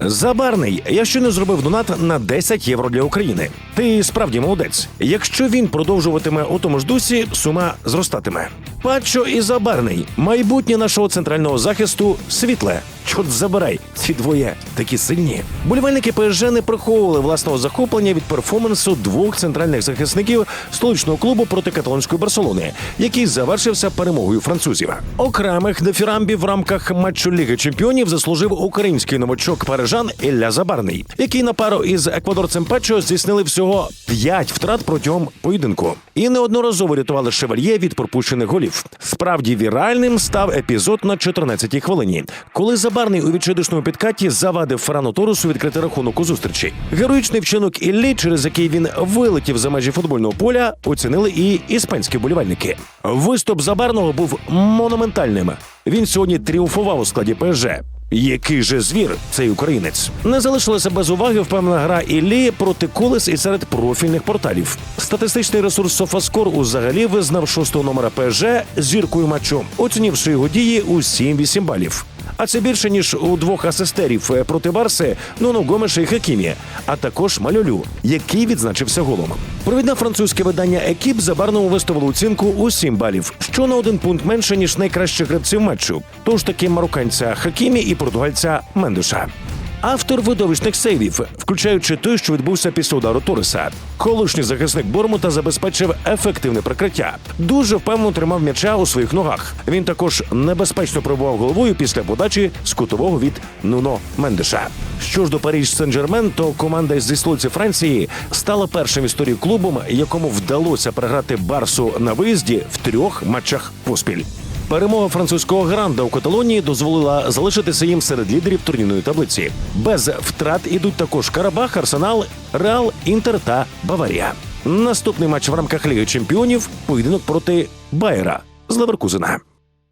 Забарний, я ще не зробив донат на 10 євро для України. Ти справді молодець. Якщо він продовжуватиме у тому ж дусі, сума зростатиме. Пачо і Забарний, майбутнє нашого центрального захисту світле. Чорт забирай, ці двоє такі сильні. Болівальники ПСЖ не приховували власного захоплення від перформансу двох центральних захисників столичного клубу проти каталонської Барселони, який завершився перемогою французів. Окремих дефірамбів в рамках матчу Ліги Чемпіонів заслужив український новачок парижан Ілля Забарний, який на пару із еквадорцем Пачо здійснили всього п'ять втрат протягом поєдинку і неодноразово рятували шевальє від пропущених голів. Справді віральним став епізод на 14-й хвилині, коли Забарний у відчайдушному підкаті завадив Ферану Торусу відкрити рахунок у зустрічі. Героїчний вчинок Іллі, через який він вилетів за межі футбольного поля, оцінили і іспанські болівальники. Виступ Забарного був монументальним. Він сьогодні тріумфував у складі ПСЖ. Який же звір цей українець не залишилася без уваги впевнена гра Іллі проти колес і серед профільних порталів. Статистичний ресурс Софаскор узагалі визнав шостого номера ПСЖ зіркою матчу, оцінивши його дії у 7-8 балів. А це більше ніж у двох асистерів е, проти Барси Нуну Гомеша і Хакімі, а також Мальолю, який відзначився голом. Провідне французьке видання Екіп забарному виставило оцінку у 7 балів, що на один пункт менше ніж найкращих гравців матчу. Тож таки марокканця Хакімі і португальця Мендуша. Автор видовищних сейвів, включаючи той, що відбувся після удару Тореса. Колишній захисник Бормута забезпечив ефективне прикриття. Дуже впевнено тримав м'яча у своїх ногах. Він також небезпечно пробував головою після подачі з кутового від Нуно Мендеша. Що ж до Париж Сен-Жермен, то команда зі столиці Франції стала першим в історії клубом, якому вдалося програти Барсу на виїзді в трьох матчах поспіль. Перемога французького гранда у Каталонії дозволила залишитися їм серед лідерів турнірної таблиці. Без втрат ідуть також Карабах, Арсенал, Реал, Інтер та Баварія. Наступний матч в рамках Ліги Чемпіонів поєдинок проти Байера з Леверкузена.